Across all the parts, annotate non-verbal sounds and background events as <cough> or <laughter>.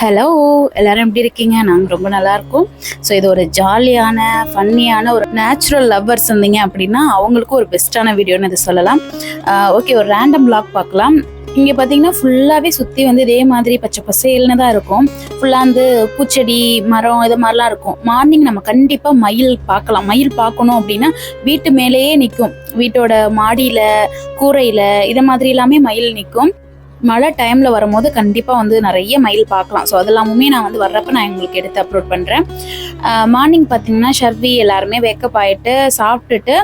Hello எல்லாரும் எப்படி இருக்கீங்க? நாங்கள் ரொம்ப நல்லா இருக்கோம். ஸோ இது ஒரு ஜாலியான ஃபன்னியான ஒரு நேச்சுரல் லவ்வர்ஸ் இருந்தீங்க அப்படின்னா அவங்களுக்கும் ஒரு பெஸ்ட்டான வீடியோன்னு இது சொல்லலாம். ஓகே ஒரு ரேண்டம் பிளாக் பார்க்கலாம். இங்கே பார்த்தீங்கன்னா ஃபுல்லாகவே சுற்றி வந்து இதே மாதிரி பச்சை பசேல்னு தான் இருக்கும். ஃபுல்லாக வந்து பூச்செடி மரம் இது மாதிரிலாம் இருக்கும். மார்னிங் நம்ம கண்டிப்பாக மயில் பார்க்கலாம். மயில் பார்க்கணும் அப்படின்னா வீட்டு மேலேயே நிற்கும் வீட்டோட மாடியில் கூரையில் இதை மாதிரி எல்லாமே மயில் நிற்கும் மழை டைமில் வரும்போது கண்டிப்பாக வந்து நிறைய மயில் பார்க்கலாம். ஸோ அதெல்லாமுமே நான் வந்து வர்றப்ப நான் உங்களுக்கு எடுத்து அப்லோட் பண்ணுறேன் மார்னிங் பார்த்தீங்கன்னா ஷர்வி எல்லாருமே வேக்கப் ஆகிட்டு சாப்பிட்டுட்டு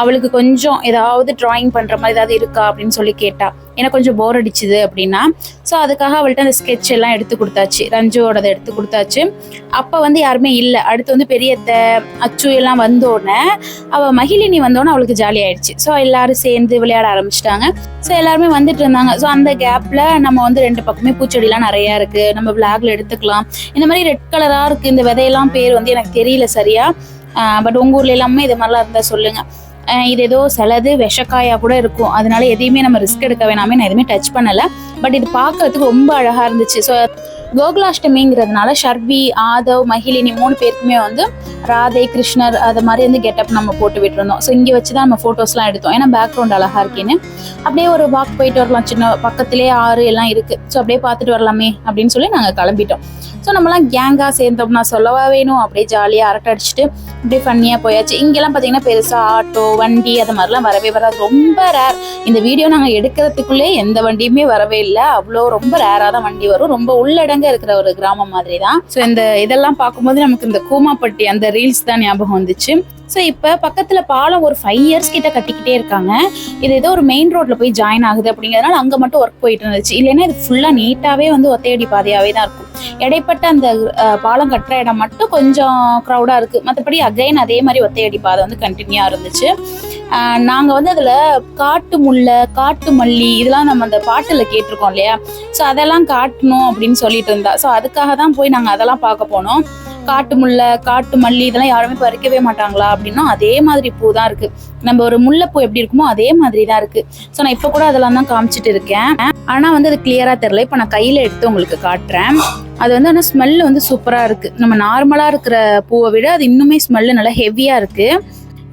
அவளுக்கு கொஞ்சம் ஏதாவது ட்ராயிங் பண்ணுற மாதிரி ஏதாவது இருக்கா அப்படின்னு சொல்லி கேட்டால் எனக்கு கொஞ்சம் போர் அடிச்சுது அப்படின்னா ஸோ அதுக்காக அவள்கிட்ட அந்த ஸ்கெட்ச் எல்லாம் எடுத்து கொடுத்தாச்சு. ரஞ்சுவோடதை எடுத்து கொடுத்தாச்சு. அப்போ வந்து யாருமே இல்லை. அடுத்து வந்து பெரியத்த அச்சு எல்லாம் வந்தோடனே அவள் மகிழினி வந்தோடனே அவளுக்கு ஜாலி ஆயிடுச்சு. ஸோ எல்லாரும் சேர்ந்து விளையாட ஆரம்பிச்சிட்டாங்க. ஸோ எல்லாருமே வந்துட்டு இருந்தாங்க. ஸோ அந்த கேப்பில் நம்ம வந்து ரெண்டு பக்கமே பூச்செடிலாம் நிறையா இருக்குது நம்ம விளாக்ல எடுத்துக்கலாம். இந்த மாதிரி ரெட் கலராக இருக்குது இந்த விதையெல்லாம் பேர் வந்து எனக்கு தெரியல சரியா. பட் உங்கள் ஊர்ல எல்லாமே இது மாதிரிலாம் இருந்தால் சொல்லுங்கள் இது ஏதோ சிலது விஷக்காயாக கூட இருக்கும். அதனால எதையுமே நம்ம ரிஸ்க் எடுக்க வேணாமே நான் எதுவுமே டச் பண்ணலை. பட் இது பார்க்கறதுக்கு ரொம்ப அழகாக இருந்துச்சு. ஸோ கோகுலாஷ்டமிங்கிறதுனால ஷர்வி ஆதவ் மகிழினி மூணு பேருக்குமே வந்து ராதை கிருஷ்ணர் அது மாதிரி வந்து கெட்டப் நம்ம போட்டு விட்டுருந்தோம். ஸோ இங்கே வச்சு தான் நம்ம ஃபோட்டோஸ்லாம் எடுத்தோம். ஏன்னா பேக்ரவுண்ட் அழகா இருக்கேன்னு. அப்படியே ஒரு வாக் போயிட்டு வரலாம். சின்ன பக்கத்துலேயே ஆறு எல்லாம் இருக்குது ஸோ அப்படியே பார்த்துட்டு வரலாமே அப்படின்னு சொல்லி நாங்கள் கிளம்பிட்டோம். ஸோ நம்மலாம் கேங்காக சேர்ந்தோம்னா சொல்லவா வேணும்? அப்படியே ஜாலியாக அரட்டை அடிச்சுட்டு அப்படியே ஃபன்னியாக போயாச்சு. இங்கெல்லாம் பார்த்தீங்கன்னா பெருசாக ஆட்டோ வண்டி அது மாதிரிலாம் வரவே வராது. ரொம்ப ரேர் இந்த வீடியோ நாங்கள் எடுக்கிறதுக்குள்ளே எந்த வண்டியுமே வரவே இல்லை. அவ்வளோ ரொம்ப ரேராக தான் வண்டி வரும். ரொம்ப உள்ளடங்க இருக்கிற ஒரு கிராமம் மாதிரி தான் ஸோ இந்த இதெல்லாம் பார்க்கும்போது நமக்கு இந்த கூமாப்பட்டி அந்த ரீல்ஸ் தான் ஞாபகம் வந்துச்சு. ஸோ இப்போ பக்கத்தில் பாலம் ஒரு ஃபைவ் இயர்ஸ் கிட்ட கட்டிக்கிட்டே இருக்காங்க. இது ஏதோ ஒரு மெயின் ரோட்ல போய் ஜாயின் ஆகுது அப்படிங்கிறதுனால அங்கே மட்டும் ஒர்க் போயிட்டு இருந்துச்சு. இல்லைன்னா இது ஃபுல்லாக நீட்டாகவே வந்து ஒத்தையடி பாதையாகவே தான் இருக்கும். இடைப்பட்ட அந்த பாலம் கட்டுற இடம் மட்டும் கொஞ்சம் க்ரௌடாக இருக்குது மற்றபடி அகைன் அதே மாதிரி ஒத்தையடி பாதை வந்து கண்டினியூவாக இருந்துச்சு. நாங்கள் வந்து அதில் காட்டு முல்லை காட்டு மல்லி இதெல்லாம் நம்ம அந்த பாட்டில் கேட்டிருக்கோம் இல்லையா? ஸோ அதெல்லாம் காட்டணும் அப்படின்னு சொல்லிட்டு இருந்தா. ஸோ அதுக்காக தான் போய் நாங்கள் அதெல்லாம் பார்க்க போனோம். காட்டு முல்லை காட்டு மல்லி இதெல்லாம் யாருமே பறிக்கவே மாட்டாங்களா? அப்படின்னா அதே மாதிரி பூ தான் இருக்கு. நம்ம ஒரு முல்லைப்பூ எப்படி இருக்குமோ அதே மாதிரி தான் இருக்கு. ஸோ நான் இப்போ கூட அதெல்லாம் தான் காமிச்சிட்டு இருக்கேன். ஆனால் வந்து அது கிளியராக தெரியல. இப்போ நான் கையில் எடுத்து உங்களுக்கு காட்டுறேன். அது வந்து ஆனால் ஸ்மெல் வந்து சூப்பராக இருக்கு. நம்ம நார்மலாக இருக்கிற பூவை விட அது இன்னுமே ஸ்மெல்லு நல்லா ஹெவியாக இருக்கு.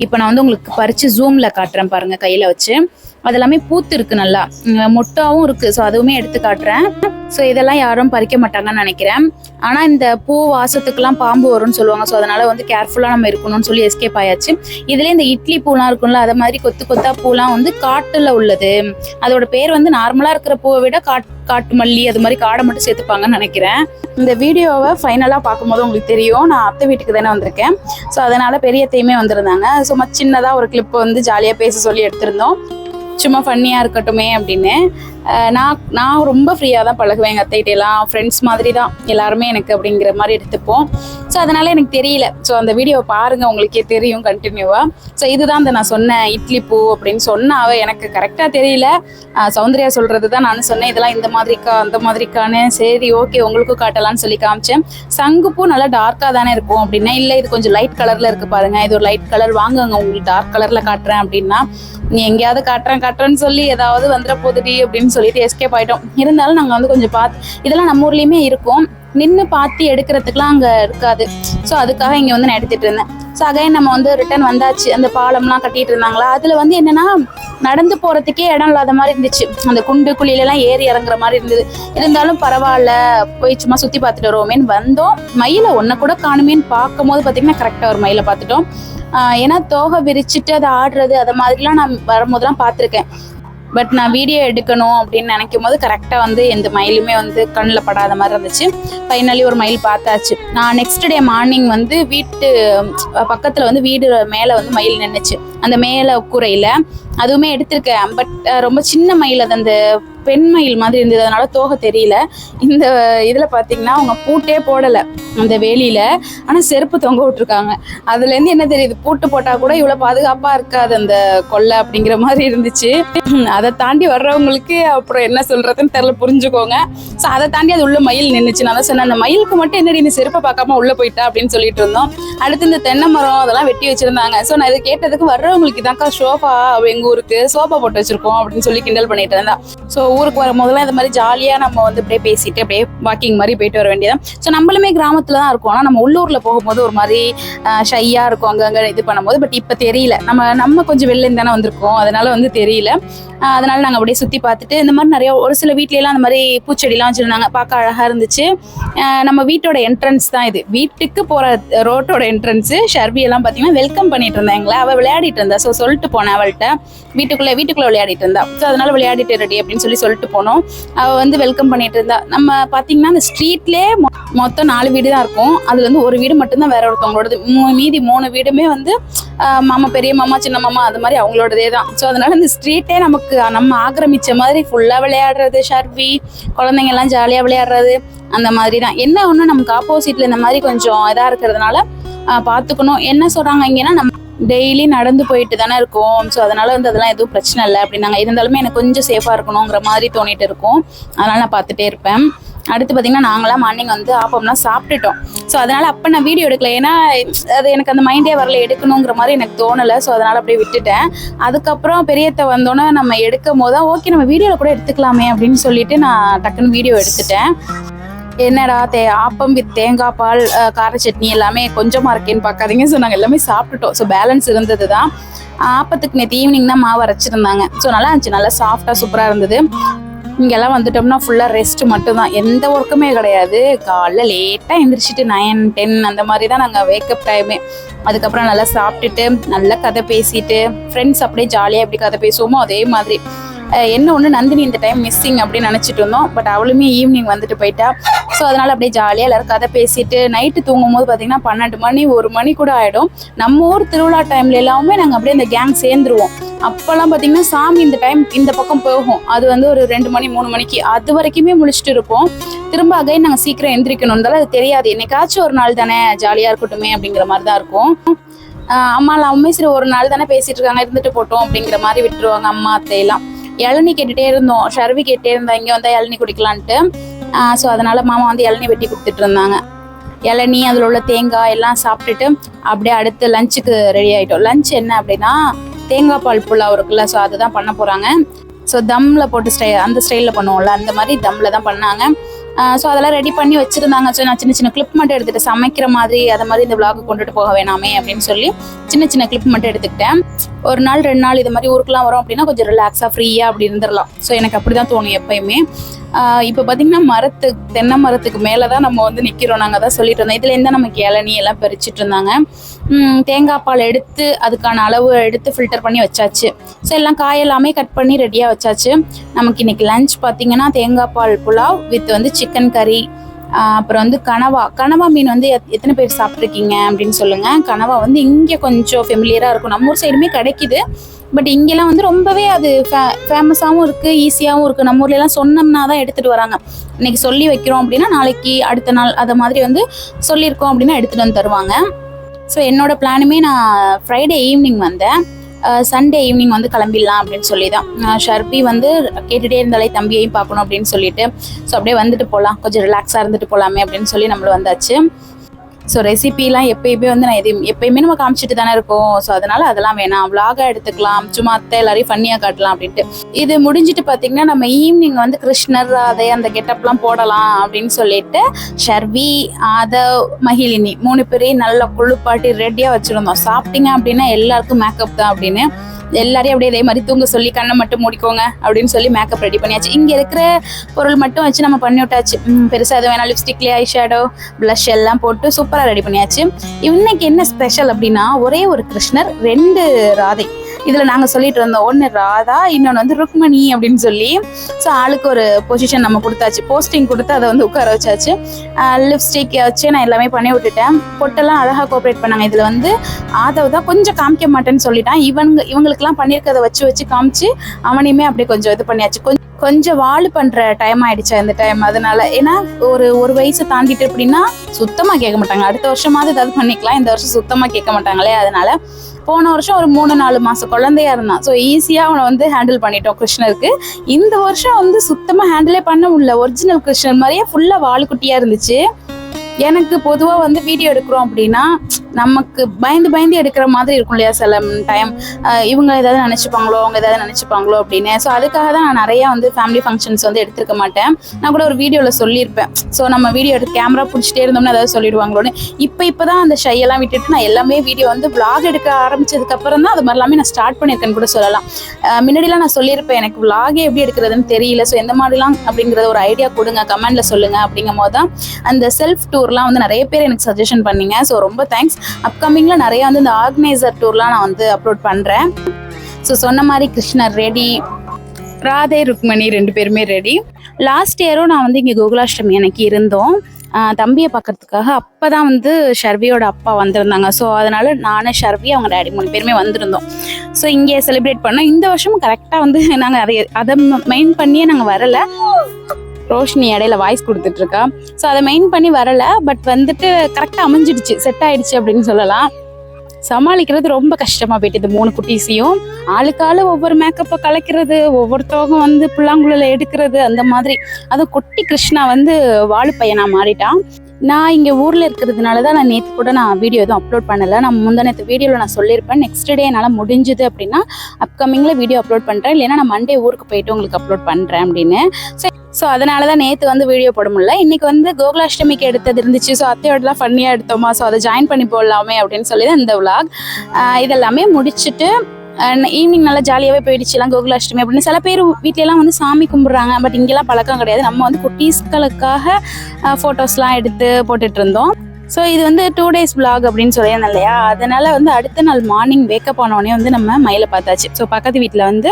இப்போ நான் வந்து உங்களுக்கு பறித்து ஜூமில் காட்டுறேன் பாருங்கள் கையில் வச்சு. அது எல்லாமே பூத்து இருக்கு நல்லா. மொட்டாவும் இருக்கு. ஸோ அதுவுமே எடுத்து காட்டுறேன். ஸோ இதெல்லாம் யாரும் பறிக்க மாட்டாங்கன்னு நினைக்கிறேன். ஆனால் இந்த பூ வாசத்துக்குலாம் பாம்பு வரும்னு சொல்லுவாங்க. ஸோ அதனால வந்து கேர்ஃபுல்லாக நம்ம இருக்கணும்னு சொல்லி எஸ்கேப் ஆயாச்சு. இதுலேயே இந்த இட்லி பூலாம் இருக்கும்ல அதை மாதிரி கொத்து கொத்தா பூலாம் வந்து காட்டுல உள்ளது. அதோட பேர் வந்து நார்மலாக இருக்கிற பூவை விட காட் காட்டு மல்லி அது மாதிரி காடை மட்டும் சேர்த்துப்பாங்கன்னு நினைக்கிறேன். இந்த வீடியோவை ஃபைனலாக பார்க்கும்போது உங்களுக்கு தெரியும். நான் அத்தை வீட்டுக்கு தானே வந்திருக்கேன். ஸோ அதனால பெரியத்தையுமே வந்திருந்தாங்க. சும்மா சின்னதாக ஒரு கிளிப் வந்து ஜாலியாக பேச சொல்லி எடுத்திருந்தோம். சும்மா ஃபன்னியாக இருக்கட்டுமே அப்படின்னு நான் நான் ரொம்ப ஃப்ரீயாக தான் பழகுவேன் எங்கள் அத்தைகிட்ட எல்லாம். ஃப்ரெண்ட்ஸ் மாதிரி தான். எல்லாருமே எனக்கு அப்படிங்கிற மாதிரி எடுத்துப்போம். ஸோ அதனால எனக்கு தெரியல. ஸோ அந்த வீடியோ பாருங்க. உங்களுக்கே தெரியும் கண்டினியூவாக ஸோ இதுதான் அந்த நான் சொன்னேன் இட்லி பூ அப்படின்னு சொன்னாவே எனக்கு கரெக்டாக தெரியல. சௌந்தர்யா சொல்கிறது தான் நான் சொன்னேன். இதெல்லாம் இந்த மாதிரிக்கா அந்த மாதிரிக்கான்னு. சரி ஓகே உங்களுக்கும் காட்டலாம்னு சொல்லி காமிச்சேன். சங்குப்பூ நல்லா டார்க்காக தானே இருக்கும் அப்படின்னா இல்லை இது கொஞ்சம் லைட் கலரில் இருக்கு பாருங்க. இது ஒரு லைட் கலர் வாங்குங்க. உங்களுக்கு டார்க் கலரில் காட்டுறேன் அப்படின்னா நீ எங்கேயாவது காட்டுறேன் காட்டுறேன்னு சொல்லி ஏதாவது வந்துட போதுடி அப்படின்னு சொல்லிட்டு எஸ்கேப் ஆயிட்டோம். இருந்தாலும் நாங்கள் வந்து கொஞ்சம் பார்த்து இதெல்லாம் நம்ம ஊர்லேயுமே இருக்கும். நின்று பார்த்து எடுக்கிறதுக்குலாம் அங்கே இருக்காது. ஸோ அதுக்காக இங்கே வந்து நான் எடுத்துட்டு இருந்தேன். ஸோ அகைன் நம்ம வந்து ரிட்டர்ன் வந்தாச்சு. அந்த பாலம்லாம் கட்டிட்டு இருந்தாங்களா? அதில் வந்து என்னென்னா நடந்து போகிறதுக்கே இடம் இல்லாத மாதிரி இருந்துச்சு. அந்த குண்டு குழியிலலாம் ஏறி இறங்குற மாதிரி இருந்தது. இருந்தாலும் பரவாயில்ல. போய் சும்மா சுற்றி பார்த்துட்டு வருவோமேன்னு வந்தோம். மயிலை ஒன்றை கூட காணுமேன்னு பார்க்கும்போது பார்த்தீங்கன்னா கரெக்டாக ஒரு மயிலை பார்த்துட்டோம். ஏன்னா தோகை விரிச்சிட்டு அதை ஆடுறது அதை மாதிரிலாம் நான் வரும்போதெல்லாம் பார்த்துருக்கேன். பட் நான் வீடியோ எடுக்கணும் அப்படின்னு நினைக்கும் போது கரெக்டாக வந்து எந்த மயிலுமே வந்து கண்ணில் படாத மாதிரி இருந்துச்சு. ஃபைனலி ஒரு மயில் பார்த்தாச்சு. நான் நெக்ஸ்ட் டே மார்னிங் வந்து வீட்டு பக்கத்தில் வந்து வீடு மேலே வந்து மயில் நின்றுச்சு அந்த மேலே கூரையில். அதுவுமே எடுத்திருக்கேன். பட் ரொம்ப சின்ன மயில் அது அந்த பெண் மயில் மாதிரி இருந்தது. அதனால தோகை தெரியல. இந்த இதில் பார்த்தீங்கன்னா அவங்க பூட்டே போடலை அந்த வேலியில். ஆனால் செருப்பு தொங்க விட்டுருக்காங்க. அதுலேருந்து என்ன தெரியுது? பூட்டு போட்டால் கூட இவ்வளோ பாதுகாப்பாக இருக்காது அந்த கொல்லை அப்படிங்கிற மாதிரி இருந்துச்சு. அதை தாண்டி வர்றவங்களுக்கு அப்புறம் என்ன சொல்கிறதுன்னு தெரில புரிஞ்சுக்கோங்க. ஸோ அதை தாண்டி அது உள்ள மயில் நின்றுச்சு நான் தான் சொன்னேன் அந்த மயிலுக்கு மட்டும் என்னடி இந்த செருப்பை பார்க்காம உள்ளே போயிட்டா அப்படின்னு சொல்லிட்டு இருந்தோம். அடுத்து இந்த தென்னை மரம் அதெல்லாம் வெட்டி வச்சிருந்தாங்க. ஸோ நான் இதை கேட்டதுக்கு வர்றவங்களுக்கு தான்க்கா சோஃபா எங்கள் ஊருக்கு சோஃபா போட்டு வச்சிருக்கோம் அப்படின்னு சொல்லி கிண்டல் பண்ணிட்டு இருந்தா. ஸோ ஊருக்கு வரும்போதெல்லாம் இந்த மாதிரி ஜாலியாக நம்ம வந்து அப்படியே பேசிட்டு அப்படியே வாக்கிங் மாதிரி போயிட்டு வர வேண்டியதான் ஸோ நம்மளுமே கிராமத்தில் தான் இருக்கோம். ஆனால் நம்ம உள்ளூரில் போகும்போது ஒரு மாதிரி ஷையாக இருக்கும். அங்கங்கே இது பண்ணும்போது. பட் இப்போ தெரியல. நம்ம நம்ம கொஞ்சம் வெளிலேருந்து தானே வந்திருக்கோம். அதனால வந்து தெரியல. அதனால நாங்கள் அப்படியே சுற்றி பார்த்துட்டு இந்த மாதிரி நிறைய ஒரு சில வீட்லலாம் அந்த மாதிரி பூச்செடிலாம் வச்சுருந்தாங்க. பார்க்க அழகாக இருந்துச்சு. நம்ம வீட்டோட என்ட்ரன்ஸ் தான் இது. வீட்டுக்கு போகிற ரோட்டோட என்ட்ரன்ஸு ஷர்வி எல்லாம் பார்த்தீங்கன்னா வெல்கம் பண்ணிட்டு இருந்தாங்களே அவள் விளையாடிட்டு இருந்தா. ஸோ சொல்லிட்டு போனேன் அவள்கிட்ட. வீட்டுக்குள்ளே வீட்டுக்குள்ளே விளையாடிட்டு இருந்தா. ஸோ அதனால விளையாடிட்டு ரெடி அப்படின்னு சொல்லி சொல்லிட்டு போனோம். அவள் வந்து வெல்கம் பண்ணிட்டு இருந்தா. நம்ம பார்த்தீங்கன்னா அந்த ஸ்ட்ரீட்லேயே மொத்தம் நாலு வீடு தான் இருக்கும். அதுல வந்து ஒரு வீடு மட்டும்தான் வேற ஒருத்தவங்களோடது. மீதி மூணு வீடுமே வந்து மாமா பெரிய மாமா சின்ன மாமா அது மாதிரி அவங்களோடதே தான். ஸோ அதனால இந்த ஸ்ட்ரீட்டே நமக்கு நம்ம ஆக்கிரமிச்ச மாதிரி ஃபுல்லாக விளையாடுறது ஷர்வி குழந்தைங்க எல்லாம் ஜாலியாக விளையாடுறது அந்த மாதிரி தான். என்ன ஒன்று நமக்கு ஆப்போசிட்ல இந்த மாதிரி கொஞ்சம் இதாக இருக்கிறதுனால பார்த்துக்கணும் என்ன சொல்கிறாங்க இங்கன்னா நம்ம டெய்லி நடந்து போயிட்டு தானே இருக்கும். ஸோ அதனால வந்து அதெல்லாம் எதுவும் பிரச்சனை இல்லை. அப்படின்னாங்க. இருந்தாலுமே எனக்கு கொஞ்சம் சேஃபாக இருக்கணுங்கிற மாதிரி தோணிட்டு இருக்கும். அதனால நான் பார்த்துட்டே இருப்பேன். அடுத்து பார்த்தீங்கன்னா நாங்களாம் மார்னிங் வந்து ஆப்பம்லாம் சாப்பிட்டுட்டோம். ஸோ அதனால அப்போ நான் வீடியோ எடுக்கல. ஏன்னா அது எனக்கு அந்த மைண்டே வரல எடுக்கணுங்கிற மாதிரி எனக்கு தோணலை. ஸோ அதனால அப்படியே விட்டுட்டேன். அதுக்கப்புறம் பெரியத்த வந்தோன்னே நம்ம எடுக்கும் போது ஓகே நம்ம வீடியோவில் கூட எடுத்துக்கலாமே அப்படின்னு சொல்லிட்டு நான் டக்குன்னு வீடியோ எடுத்துட்டேன். என்னடா தே ஆப்பம் வித் தேங்காய் பால் கார சட்னி எல்லாமே கொஞ்சமாக இருக்கேன்னு பார்க்காதீங்க. ஸோ நாங்கள் எல்லாமே சாப்பிட்டுட்டோம். ஸோ பேலன்ஸ் இருந்தது தான் ஆப்பத்துக்கு நேற்று ஈவினிங் தான் மாவு அரைச்சிருந்தாங்க. ஸோ நல்லா இருந்துச்சு. நல்லா சாஃப்டாக சூப்பராக இருந்தது. இங்கெல்லாம் வந்துட்டோம்னா ஃபுல்லாக ரெஸ்ட் மட்டும்தான். எந்த ஒர்க்குமே கிடையாது. காலைல லேட்டாக எந்திரிச்சிட்டு நைன் டென் அந்த மாதிரி தான் நாங்கள் வேக்கப் டைமே அதுக்கப்புறம் நல்லா சாப்பிட்டுட்டு நல்லா கதை பேசிட்டு ஃப்ரெண்ட்ஸ் அப்படியே ஜாலியாக எப்படி கதை பேசுவோமோ அதே மாதிரி. என்ன ஒன்று நந்தினி இந்த டைம் மிஸ்ஸிங் அப்படின்னு நினச்சிட்டு இருந்தோம். பட் அவளுமே ஈவினிங் வந்துட்டு போயிட்டா. ஸோ அதனால் அப்படியே ஜாலியாக எல்லாரும் கதை பேசிட்டு நைட்டு தூங்கும் போது பார்த்தீங்கன்னா பன்னெண்டு மணி ஒரு மணி கூட ஆகிடும் நம்ம ஊர் திருவிழா டைம்ல எல்லாமே நாங்கள் அப்படியே இந்த கேங் சேர்ந்துருவோம். அப்போல்லாம் பார்த்தீங்கன்னா சாமி இந்த டைம் இந்த பக்கம் போகும். அது வந்து ஒரு ரெண்டு மணி மூணு மணிக்கு அது வரைக்குமே முழிச்சிட்டு இருப்போம். திரும்ப அகைன் நாங்கள் சீக்கிரம் எந்திரிக்கணும் அது தெரியாது. என்னைக்காச்சும் ஒரு நாள் தானே ஜாலியாக இருக்கட்டுமே அப்படிங்கிற மாதிரி தான் இருக்கும். ஆஹ் அம்மாலாமே சரி ஒரு நாள் தானே பேசிட்டு இருக்காங்க இருந்துட்டு போட்டோம் அப்படிங்கிற மாதிரி விட்டுருவாங்க அம்மா அத்தையெல்லாம். இளநீ கேட்டுட்டே இருந்தோம். ஷர்வி கேட்டே இருந்தோம் இங்கே வந்தால் இளநீ குடிக்கலான்ட்டு. ஸோ அதனால மாமா வந்து இளநீ வெட்டி கொடுத்துட்டு இருந்தாங்க. இளநீ அதில் உள்ள தேங்காய் எல்லாம் சாப்பிட்டுட்டு அப்படியே அடுத்து லஞ்சுக்கு ரெடி ஆகிட்டோம் லஞ்ச் என்ன அப்படின்னா தேங்காய் பால் புலாவ் இருக்குல்ல ஸோ அதுதான் பண்ண போகிறாங்க ஸோ தம்மில் போட்டு ஸ்டை அந்த ஸ்டைலில் பண்ணுவோம்ல அந்த மாதிரி தம்மில் தான் பண்ணாங்க. ஸோ அதெல்லாம் ரெடி பண்ணி வச்சுருந்தாங்க. ஸோ நான் சின்ன சின்ன கிளிப் மட்டும் எடுத்துகிட்டு சமைக்கிற மாதிரி அதை மாதிரி இந்த விளாக் கொண்டுட்டு போக வேணாமே அப்படின்னு சொல்லி சின்ன சின்ன கிளிப் மட்டும் எடுத்துக்கிட்டேன். ஒரு நாள் ரெண்டு நாள் இது மாதிரி ஊருக்குலாம் வரோம் அப்படின்னா கொஞ்சம் ரிலாக்ஸாக ஃப்ரீயாக அப்படி இருந்துடலாம். ஸோ எனக்கு அப்படி தான் தோணும் எப்பயுமே. இப்போ பார்த்தீங்கன்னா மரத்து தென்னை மரத்துக்கு மேலே தான் நம்ம வந்து நிற்கிறோம் நாங்கள் தான் சொல்லிட்டு இருந்தோம். இதுலேருந்து தான் நமக்கு இளநீ எல்லாம் பறிச்சிட்டு இருந்தாங்க. தேங்காய் பால் எடுத்து அதுக்கான அளவு எடுத்து ஃபில்டர் பண்ணி வச்சாச்சு. ஸோ எல்லாம் காய் எல்லாமே கட் பண்ணி ரெடியாக வச்சாச்சு. நமக்கு இன்றைக்கி லஞ்ச் பார்த்தீங்கன்னா தேங்காய் பால் புலாவ் வித் வந்து சிக்கன் கறி அப்புறம் வந்து கனவா. கனவா மீன் வந்து எத்- எத்தனை பேர் சாப்பிட்ருக்கீங்க அப்படின்னு சொல்லுங்கள் கனவா வந்து இங்கே கொஞ்சம் ஃபெமிலியராக இருக்கும். நம்ம ஊர் சைடுமே கிடைக்குது. பட் இங்கெல்லாம் வந்து ரொம்பவே அது ஃபே ஃபேமஸாகவும் இருக்குது ஈஸியாகவும் இருக்குது நம்ம ஊர்ல எல்லாம் சொன்னோம்னா தான் எடுத்துகிட்டு வராங்க. இன்றைக்கி சொல்லி வைக்கிறோம் அப்படின்னா நாளைக்கு அடுத்த நாள் அதை மாதிரி வந்து சொல்லியிருக்கோம் அப்படின்னா எடுத்துகிட்டு வந்து தருவாங்க. ஸோ என்னோட பிளானுமே நான் ஃப்ரைடே ஈவினிங் வந்தேன். சண்டே ஈவினிங் வந்து கிளம்பிடலாம் அப்படின்னு சொல்லி தான் ஷர்பி வந்து கேட்டுகிட்டே இருந்தாலே தம்பியையும் பார்க்கணும் அப்படின்னு சொல்லிட்டு. ஸோ அப்படியே வந்துட்டு போகலாம் கொஞ்சம் ரிலாக்ஸாக இருந்துட்டு போகலாமே அப்படின்னு சொல்லி நம்மளும் வந்தாச்சு. ஸோ ரெசிபிலாம் எப்பயுமே வந்து நான் எதையும் எப்பயுமே நம்ம காமிச்சிட்டு தானே இருக்கோம். ஸோ அதனால அதெல்லாம் வேணாம். Vlog-ஆ எடுத்துக்கலாம். சும்மா அத்தை எல்லாரையும் ஃபன்னியாக காட்டலாம் அப்படின்ட்டு. இது முடிஞ்சிட்டு பார்த்தீங்கன்னா நம்ம ஈவினிங் வந்து கிருஷ்ணர் ராதை அந்த கெட்டப்லாம் போடலாம் அப்படின்னு சொல்லிட்டு ஷர்வி ஆதவ் மகிழினி மூணு பேரையும் நல்லா குழுப்பாட்டி ரெடியாக வச்சுருந்தோம். சாப்பிட்டீங்க அப்படின்னா எல்லாருக்கும் மேக்கப் தான் அப்படின்னு எல்லாரையும் அப்படியே இதே மாதிரி தூங்க சொல்லி கண்ணை மட்டும் மூடிக்கோங்க அப்படின்னு சொல்லி மேக்கப் ரெடி பண்ணியாச்சு. இங்கே இருக்கிற பொருள் மட்டும் வச்சு நம்ம பண்ணி விட்டாச்சு பெருசாக எதுவும் வேணாம். லிப்ஸ்டிக்லேயே ஐ ஷேடோ ப்ளஷ் எல்லாம் போட்டு சூப்பராக ரெடி பண்ணியாச்சு. இன்னைக்கு என்ன ஸ்பெஷல் அப்படின்னா ஒரே ஒரு கிருஷ்ணர் ரெண்டு ராதை. இதில் நாங்கள் சொல்லிட்டு இருந்தோம். ஒன்று ராதா இன்னொன்று வந்து ருக்மணி அப்படின்னு சொல்லி. ஸோ ஆளுக்கு ஒரு பொசிஷன் நம்ம கொடுத்தாச்சு. போஸ்டிங் கொடுத்து அதை வந்து உட்கார வச்சாச்சு. லிப்ஸ்டிக் வச்சு நான் எல்லாமே பண்ணி விட்டுட்டேன். பொட்டெல்லாம் அழகாக கோஆப்ரேட் பண்ணாங்க. இதில் வந்து ஆதவ் தான் கொஞ்சம் காமிக்க மாட்டேன்னு சொல்லிட்டான். இவங்க இவங்களுக்குலாம் பண்ணியிருக்கிறத வச்சு வச்சு காமிச்சு அவனையுமே அப்படியே கொஞ்சம் இது பண்ணியாச்சு. கொஞ்சம் கொஞ்சம் வாழ் பண்ற டைம் ஆயிடுச்சு அந்த டைம் அதனால ஏன்னா ஒரு ஒரு வயசு தாண்டிட்டு அப்படின்னா சுத்தமா கேட்க மாட்டாங்க. அடுத்த வருஷமாவது ஏதாவது பண்ணிக்கலாம். இந்த வருஷம் சுத்தமா கேட்க மாட்டாங்களே. அதனால போன வருஷம் ஒரு மூணு நாலு மாசம் குழந்தையா இருந்தான் ஸோ ஈஸியா அவனை வந்து ஹேண்டில் பண்ணிட்டோம் கிருஷ்ணருக்கு. இந்த வருஷம் வந்து சுத்தமா ஹேண்டிலே பண்ண முடியல. ஒரிஜினல் கிருஷ்ணன் மாதிரியே ஃபுல்லா வாழுக்குட்டியா இருந்துச்சு. எனக்கு பொதுவாக வந்து வீடியோ எடுக்கிறோம் அப்படின்னா நமக்கு பயந்து பயந்து எடுக்கிற மாதிரி இருக்கும் இல்லையா? சில டைம் இவங்க ஏதாவது நினச்சிப்பாங்களோ அவங்க ஏதாவது நினச்சிப்பாங்களோ அப்படின்னு. ஸோ அதுக்காக தான் நான் நிறையா வந்து ஃபேமிலி ஃபங்க்ஷன்ஸ் வந்து எடுத்துருக்க மாட்டேன். நான் கூட ஒரு வீடியோவில் சொல்லியிருப்பேன். ஸோ நம்ம வீடியோ எடுத்து கேமரா பிடிச்சிட்டே இருந்தோம்னா ஏதாவது சொல்லிடுவாங்களோன்னு. இப்போ இப்போ தான் அந்த ஷையெல்லாம் விட்டுட்டு நான் எல்லாமே வீடியோ வந்து விளாக் எடுக்க ஆரம்பிச்சதுக்கப்புறம் தான் அது மாதிரி எல்லாமே நான் ஸ்டார்ட் பண்ணியிருக்கேன்னு கூட சொல்லலாம். முன்னாடிலாம் நான் சொல்லியிருப்பேன் எனக்கு விளாகே எப்படி எடுக்கிறதுன்னு தெரியல. ஸோ எந்த மாதிரிலாம் அப்படிங்கிறத ஒரு ஐடியா கொடுங்க. கமெண்ட்ல சொல்லுங்க அப்படிங்கும் போது தான் அந்த செல்ஃப் டூர்லாம் வந்து நிறைய பேர் எனக்கு சஜஷன் பண்ணீங்க. ஸோ ரொம்ப தேங்க்ஸ் அப்கமிங்கில் நிறைய வந்து இந்த ஆர்கனைசர் டூர்லாம் நான் வந்து அப்லோட் பண்ணுறேன் ஸோ சொன்ன மாதிரி கிருஷ்ணர் ரெடி ராதே ருக்மணி ரெண்டு பேருமே ரெடி லாஸ்ட் இயரும் நான் வந்து இங்கே கோகுலாஷ்டமி எனக்கு இருந்தோம். தம்பியை பார்க்கறதுக்காக அப்போ தான் வந்து ஷர்வியோட அப்பா வந்திருந்தாங்க. ஸோ அதனால் நானே ஷர்வி அவங்க டேடி மூணு பேருமே வந்திருந்தோம். ஸோ இங்கே செலிப்ரேட் பண்ணோம். இந்த வருஷமும் கரெக்டாக வந்து நாங்கள் அதை அதை மெயின் பண்ணியே நாங்கள் வரலை. ரோஷினி இடையில வாய்ஸ் கொடுத்துட்டு இருக்கா ஸோ அதை மெயின் பண்ணி வரல பட் வந்துட்டு கரெக்டாக அமைஞ்சிடுச்சு செட் ஆயிடுச்சு அப்படின்னு சொல்லலாம். சமாளிக்கிறது ரொம்ப கஷ்டமா போயிட்டு இந்த மூணு குட்டீஸையும். ஆளுக்காளு ஒவ்வொரு மேக்கப்பை கலைக்கிறது ஒவ்வொருத்தவங்க வந்து புல்லாங்குழல எடுக்கிறது அந்த மாதிரி. அதுவும் குட்டி கிருஷ்ணா வந்து வாழு பையனா மாறிட்டான். நான் இங்கே ஊரில் இருக்கிறதுனால தான் நான் நேற்று கூட நான் வீடியோ எதுவும் அப்லோட் பண்ணலை. நான் முந்தானத்து வீடியோவில் நான் சொல்லியிருப்பேன். நெக்ஸ்ட் டே என்னால் முடிஞ்சுது அப்படின்னா அப்கமிங்கில் வீடியோ அப்லோட் பண்ணுறேன் இல்லைன்னா நான் மண்டே ஊருக்கு போயிட்டு உங்களுக்கு அப்லோட் பண்ணுறேன் அப்படின்னு. ஸோ ஸோ அதனால தான் நேற்று வந்து வீடியோ போட முடியல. இன்னைக்கு வந்து கோகுலாஷ்டமிக்கு எடுத்தது இருந்துச்சு. ஸோ அத்தையோடலாம் ஃபன்னியாக எடுத்தோமா? ஸோ அதை ஜாயின் பண்ணி போடலாமே அப்படின்னு சொல்லி தான் இந்த விளாக் இதெல்லாமே முடிச்சுட்டு ஈவினிங் நல்லா ஜாலியாகவே போயிடுச்சுலாம் கோகுலாஷ்டமி அப்படின்னு. சில பேர் வீட்லலாம் வந்து சாமி கும்பிட்றாங்க. பட் இங்கெல்லாம் பழக்கம் கிடையாது. நம்ம வந்து குட்டீஸ்களுக்காக ஃபோட்டோஸ்லாம் எடுத்து போட்டுட்டு இருந்தோம். ஸோ இது வந்து டூ டேஸ் vlog அப்படின்னு சொல்லியிருந்தேன் இல்லையா? அதனால வந்து அடுத்த நாள் மார்னிங் வேக்கப் ஆனோடனே வந்து நம்ம மயிலை பார்த்தாச்சு. ஸோ பக்கத்து வீட்டில் வந்து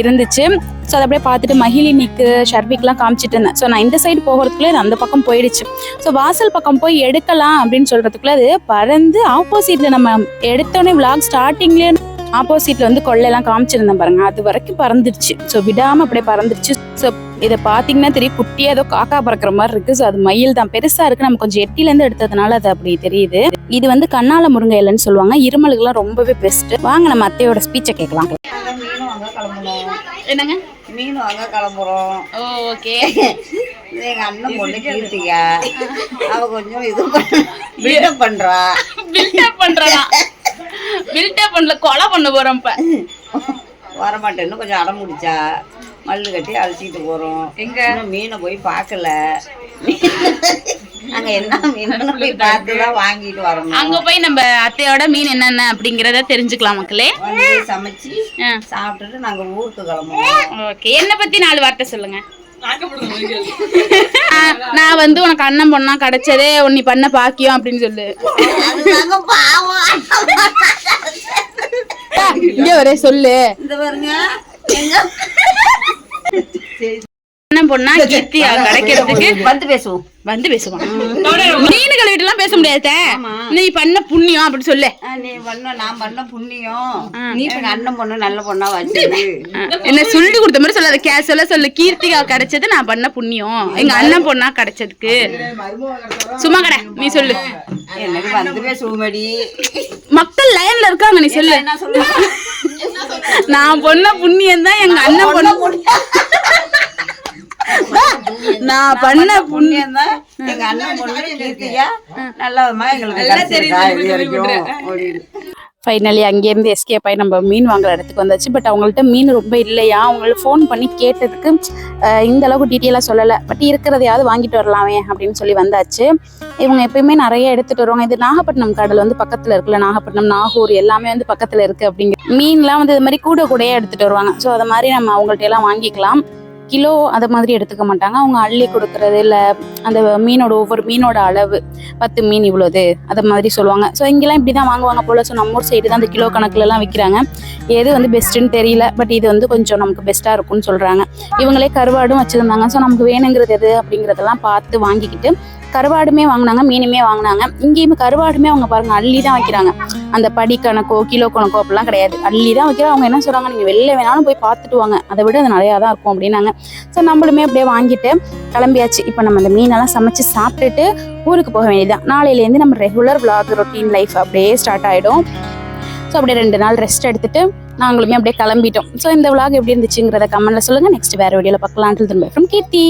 இருந்துச்சு. ஸோ அதை அப்படியே பார்த்துட்டு மகிழினிக்கு ஷர்விக்லாம் காமிச்சிட்டு இருந்தேன். ஸோ நான் இந்த சைடு போகிறதுக்குள்ளே அந்த பக்கம் போயிடுச்சு. ஸோ வாசல் பக்கம் போய் எடுக்கலாம் அப்படின்னு சொல்கிறதுக்குள்ளே அது பறந்து ஆப்போசிட்டில் நம்ம எடுத்தோடனே விளாக் ஸ்டார்டிங்லேயே ஆப்போசிட்ல வந்து கொள்ளையெல்லாம் காமிச்சிருந்தேன் பாருங்க. அது வரைக்கும் பறந்துடுச்சு. ஸோ விடாம அப்படியே பறந்துடுச்சு. ஸோ இதை பார்த்தீங்கன்னா தெரியும். குட்டியா ஏதோ காக்கா பறக்கிற மாதிரி இருக்கு. ஸோ அது மயில் தான். பெருசா இருக்கு. நம்ம கொஞ்சம் எட்டில இருந்து எடுத்ததுனால அது அப்படி தெரியுது. இது வந்து கண்ணால முருங்கை இலைன்னு சொல்லுவாங்க. இருமலுக்குலாம் ரொம்பவே பெஸ்ட் வாங்க நம்ம அத்தையோட ஸ்பீச்சை கேட்கலாம். என்னங்க? மீன் வாங்க கிளம்புறோம். ஓகே. எங்க அண்ணன் பொண்ணு கீர்த்திகா. அவ கொஞ்சம் இது பில்டப் பண்றா. பில்டப் பண்றா பில்டப் பண்ணல கொலை பண்ண போறோம் இப்ப. வரமாட்டேன்னு கொஞ்சம் அடம் முடிச்சா மல்லு கட்டி அழைச்சிட்டு போறோம். எங்க? மீனை போய் பார்க்கல. அங்க என்ன மீன்? <laughs> போய் பார்த்து தான் வாங்கிட்டு வரணும். அங்க போய் நம்ம அத்தையோட மீன் என்னென்ன அப்படிங்கறத தெரிஞ்சுக்கலாம் மக்களே. சமைச்சு சாப்பிட்டுட்டு நாங்க ஊருக்கு கிளம்புவோம். ஓகே என்ன பத்தி நாலு வார்த்தை சொல்லுங்க. நான் நான் வந்து உனக்கு அண்ணன் பொண்ணா கிடைச்சதே நீ பண்ண பாக்கியம் அப்படின்னு சொல்லு. இங்க ஒரே சொல்லு. அண்ணன் பொண்ணா கீர்த்தி கிடைக்கிறதுக்கு வந்து பேசுவோம். வந்து பேசுவான் மீன் கழுவிட்டு எல்லாம் பேச முடியாது நீ பண்ண புண்ணியம் அப்படி சொல்லு. நீ பண்ண நான் பண்ண புண்ணியம். நீ அண்ணன் பொண்ணு நல்ல பொண்ணா வச்சது என்ன சொல்லி கொடுத்த மாதிரி சொல்லாத. கேஷுவலா சொல்லு கீர்த்திகா கிடைச்சது நான் பண்ண புண்ணியம். எங்க அண்ணன் பொண்ணா கிடைச்சதுக்கு. சும்மா கடை. நீ சொல்லு. எனக்கு வந்து பேசுவோமடி மக்கள் லைன்ல இருக்காங்க நீ சொல்லு. நான் பொண்ண புண்ணியம் தான் எங்க அண்ணன் பொண்ணு நான் பண்ண புண்ணியம் தான் எங்க அண்ணன் பொண்ணு கீர்த்தியா நல்ல விதமா எங்களுக்கு. ஃபைனலி அங்கேருந்து எஸ்கேப் ஆகி நம்ம மீன் வாங்குற இடத்துக்கு வந்தாச்சு. பட் அவங்கள்ட்ட மீன் ரொம்ப இல்லையா? அவங்களுக்கு ஃபோன் பண்ணி கேட்டதுக்கு இந்த அளவுக்கு டீட்டெயிலாக சொல்லலை. பட் இருக்கிறதையாவது வாங்கிட்டு வரலாமே அப்படின்னு சொல்லி வந்தாச்சு. இவங்க எப்பயுமே நிறைய எடுத்துட்டு வருவாங்க. இது நாகப்பட்டினம் கடல் வந்து பக்கத்தில் இருக்குல்ல நாகப்பட்டினம் நாகூர் எல்லாமே வந்து பக்கத்தில் இருக்குது அப்படிங்கிற மீன்லாம் வந்து இது மாதிரி கூட கூடயே எடுத்துட்டு வருவாங்க. ஸோ அது மாதிரி நம்ம அவங்கள்ட்ட எல்லாம் வாங்கிக்கலாம். கிலோ அதை மாதிரி எடுத்துக்க மாட்டாங்க. அவங்க அள்ளி கொடுக்கறது இல்லை அந்த மீனோட ஒவ்வொரு மீனோட அளவு பத்து மீன் இவ்வளோது அதை மாதிரி சொல்லுவாங்க. ஸோ இங்கெல்லாம் இப்படி தான் வாங்குவாங்க போல். ஸோ நம்ம ஊர் சைடு தான் அந்த கிலோ கணக்குலலாம் விற்கிறாங்க எது வந்து பெஸ்ட்டுன்னு தெரியல பட் இது வந்து கொஞ்சம் நமக்கு பெஸ்ட்டாக இருக்கும்னு சொல்கிறாங்க இவங்களே கருவாடும் வச்சுருந்தாங்க. ஸோ நமக்கு வேணுங்கிறது எது அப்படிங்கிறதெல்லாம் பார்த்து வாங்கிக்கிட்டு கருவாடுமே வாங்கினாங்க மீனுமே வாங்கினாங்க. இங்கேயுமே கருவாடுமே அவங்க பாருங்க அள்ளி தான் வைக்கிறாங்க. அந்த படி கணக்கோ கிலோ கணக்கோ அப்படிலாம் கிடையாது. அள்ளி தான் வைக்கிறாங்க. அவங்க என்ன சொல்கிறாங்க நீங்கள் வெளில வேணாலும் போய் பார்த்துட்டு வாங்க. அதை விட அது நிறையா தான் இருக்கும் அப்படின்னாங்க. ஸோ நம்மளுமே அப்படியே வாங்கிட்டு கிளம்பியாச்சு. இப்போ நம்ம அந்த மீனெல்லாம் சமைச்சு சாப்பிட்டுட்டு ஊருக்கு போக வேண்டியதுதான். நாளையிலேருந்து நம்ம ரெகுலர் விளாக் ரொட்டீன் லைஃப் அப்படியே ஸ்டார்ட் ஆகிடும் ஸோ அப்படியே ரெண்டு நாள் ரெஸ்ட் எடுத்துட்டு நாங்களுமே அப்படியே கிளம்பிட்டோம். ஸோ இந்த விளாக் எப்படி இருந்துச்சுங்கிறத கமெண்ட்ல சொல்லுங்க. நெக்ஸ்ட் வேற வீடியோவில் பார்க்கலாம். திரும்ப ஃப்ரம் கீர்த்தி